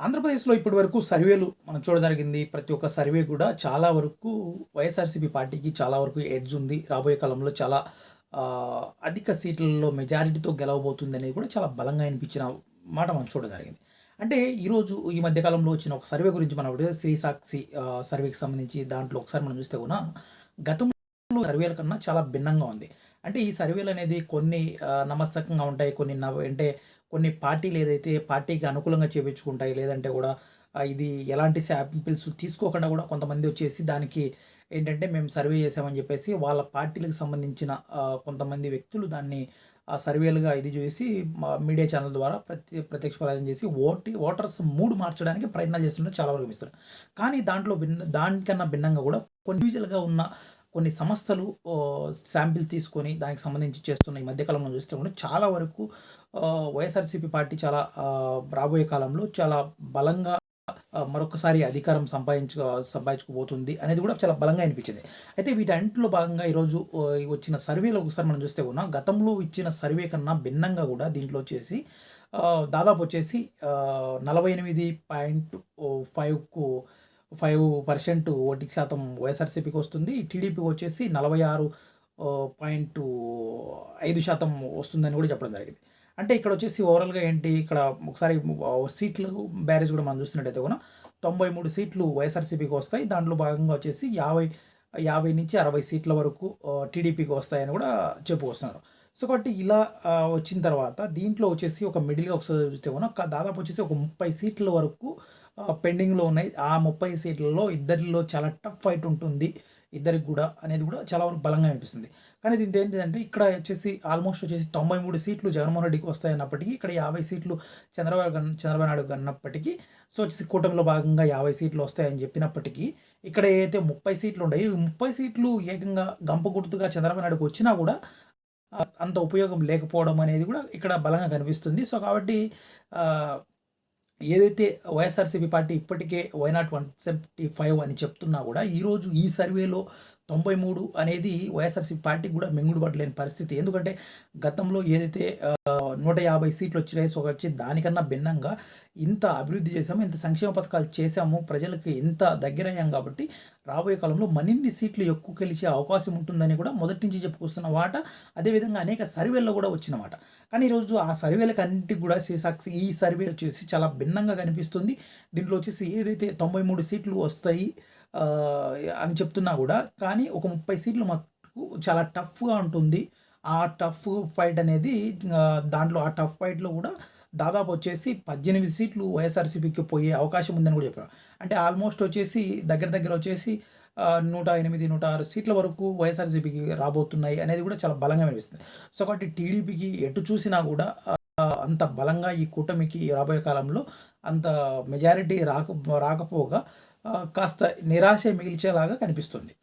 ఆంధ్రప్రదేశ్లో ఇప్పటి వరకు సర్వేలు మనం చూడగలిగింది ప్రతి ఒక్క సర్వే కూడా చాలా వరకు వైఎస్ఆర్సీపీ పార్టీకి చాలా వరకు ఎడ్జ్ ఉంది. రాబోయే కాలంలో చాలా అధిక సీట్లలో మెజారిటీతో గెలవబోతుంది అనేది కూడా చాలా బలంగా అనిపించిన మాట మనం చూడగలిగింది అంటే ఈరోజు ఈ మధ్యకాలంలో వచ్చిన ఒక సర్వే గురించి మనం శ్రీ సాక్షి సర్వేకి సంబంధించి దాంట్లో ఒకసారి మనం చూస్తే కూడా గతంలో సర్వేల కన్నా చాలా భిన్నంగా ఉంది. అంటే ఈ సర్వేలు అనేది కొన్ని నమస్తకంగా ఉంటాయి కొన్ని నవ అంటే కొన్ని పార్టీలు ఏదైతే పార్టీకి అనుకూలంగా చేపించుకుంటాయి లేదంటే కూడా ఇది ఎలాంటి శాంపిల్స్ తీసుకోకుండా కూడా కొంతమంది వచ్చేసి దానికి ఏంటంటే మేము సర్వే చేసామని చెప్పేసి వాళ్ళ పార్టీలకు సంబంధించిన కొంతమంది వ్యక్తులు దాన్ని ఆ సర్వేలుగా ఇది చూసి మీడియా ఛానల్ ద్వారా ప్రతి ప్రత్యక్ష ప్రచారం చేసి ఓటి ఓటర్స్ మూడు మార్చడానికి ప్రయత్నాలు చేస్తుంటే చాలా వరకు ఇస్తారు కానీ దాంట్లో భిన్న దానికన్నా భిన్నంగా కూడా కొన్ని ఇండివిజువల్గా ఉన్న కొన్ని సంస్థలు శాంపిల్ తీసుకొని దానికి సంబంధించి చేస్తున్న ఈ మధ్యకాలంలో చూస్తే కూడా చాలా వరకు వైఎస్ఆర్సీపీ పార్టీ చాలా రాబోయే కాలంలో చాలా బలంగా మరొకసారి అధికారం సంపాదించు సంపాదించుకోబోతుంది అనేది కూడా చాలా బలంగా అనిపించింది. అయితే వీటన్నింటిలో భాగంగా ఈరోజు వచ్చిన సర్వేలో ఒకసారి మనం చూస్తే కూడా గతంలో ఇచ్చిన సర్వే కన్నా భిన్నంగా కూడా దీంట్లో వచ్చేసి దాదాపు వచ్చేసి నలభై ఎనిమిది పాయింట్ ఫైవ్కు ఫైవ్ పర్సెంట్ ఓటింగ్ శాతం వైఎస్ఆర్సీపీకి వస్తుంది. టీడీపీకి వచ్చేసి నలభై ఆరు పాయింట్ ఐదు శాతం వస్తుందని కూడా చెప్పడం జరిగింది. అంటే ఇక్కడ వచ్చేసి ఓవరాల్గా ఏంటి ఇక్కడ ఒకసారి సీట్లు బ్యారేజ్ కూడా మనం చూస్తున్నట్టయితే కూడా తొంభై మూడు సీట్లు వైఎస్ఆర్సీపీకి వస్తాయి. దాంట్లో భాగంగా వచ్చేసి యాభై యాభై నుంచి అరవై సీట్ల వరకు టీడీపీకి వస్తాయని కూడా చెప్పుకొస్తున్నారు. సో కాబట్టి ఇలా వచ్చిన తర్వాత దీంట్లో వచ్చేసి ఒక మిడిల్గా ఒకసారి చూస్తే కూడా ఒక దాదాపు వచ్చేసి ఒక ముప్పై సీట్ల వరకు పెండింగ్లో ఉన్నాయి. ఆ ముప్పై సీట్లలో ఇద్దరిలో చాలా టఫ్ ఫైట్ ఉంటుంది. ఇద్దరికి కూడా అనేది కూడా చాలా వరకు బలంగా అనిపిస్తుంది. కానీ దీంతో ఏంటంటే ఇక్కడ వచ్చేసి ఆల్మోస్ట్ వచ్చేసి తొంభై మూడు సీట్లు జగన్మోహన్ రెడ్డికి వస్తాయన్నప్పటికీ ఇక్కడ యాభై సీట్లు చంద్రబాబు చంద్రబాబు నాయుడు అన్నప్పటికీ సో వచ్చేసి కూటమిలో భాగంగా యాభై సీట్లు వస్తాయని చెప్పినప్పటికీ ఇక్కడ ఏదైతే ముప్పై సీట్లు ఉన్నాయి ఈ ముప్పై సీట్లు ఏకంగా గంప గుర్తుగా చంద్రబాబు నాయుడుకి వచ్చినా కూడా అంత ఉపయోగం లేకపోవడం అనేది కూడా ఇక్కడ బలంగా కనిపిస్తుంది. సో కాబట్టి ఏదైతే వైఎస్ఆర్సీపీ పార్టీ ఇప్పటికే why not one seventy five అని చెప్తున్నా కూడా ఈరోజు ఈ సర్వేలో తొంభై మూడు అనేది వైఎస్ఆర్సీపీ పార్టీకి కూడా మింగుడుపడలేని పరిస్థితి. ఎందుకంటే గతంలో ఏదైతే నూట యాభై సీట్లు వచ్చినాయి సో వచ్చి దానికన్నా భిన్నంగా ఇంత అభివృద్ధి చేశాము ఇంత సంక్షేమ పథకాలు చేశాము ప్రజలకు ఇంత దగ్గరయ్యాం కాబట్టి రాబోయే కాలంలో మరిన్ని సీట్లు ఎక్కువ గెలిచే అవకాశం ఉంటుందని కూడా మొదటి నుంచి చెప్పుకొస్తున్న మాట. అదేవిధంగా అనేక సర్వేల్లో కూడా వచ్చినమాట కానీ ఈరోజు ఆ సర్వేలకు అన్నిటికి కూడా సీసాక్సి ఈ సర్వే వచ్చేసి చాలా భిన్నంగా కనిపిస్తుంది. దీంట్లో వచ్చేసి ఏదైతే తొంభై మూడు సీట్లు వస్తాయి అని చెప్తున్నా కూడా. కానీ ఒక ముప్పై సీట్లు మాకు చాలా టఫ్గా ఉంటుంది. ఆ టఫ్ ఫైట్ అనేది దాంట్లో ఆ టఫ్ ఫైట్లో కూడా దాదాపు వచ్చేసి పద్దెనిమిది సీట్లు వైఎస్ఆర్సీపీకి పోయే అవకాశం ఉందని కూడా చెప్పారు. అంటే ఆల్మోస్ట్ వచ్చేసి దగ్గర దగ్గర వచ్చేసి నూట ఎనిమిది నూట ఆరు సీట్ల వరకు వైఎస్ఆర్సీపీకి రాబోతున్నాయి అనేది కూడా చాలా బలంగా అనిపిస్తుంది సో కాబట్టి టీడీపీకి ఎటు చూసినా కూడా అంత బలంగా ఈ కూటమికి రాబోయే కాలంలో అంత మెజారిటీ రాక రాకపోగా కాస్త నిరాశ మిగిల్చేలాగా కనిపిస్తుంది.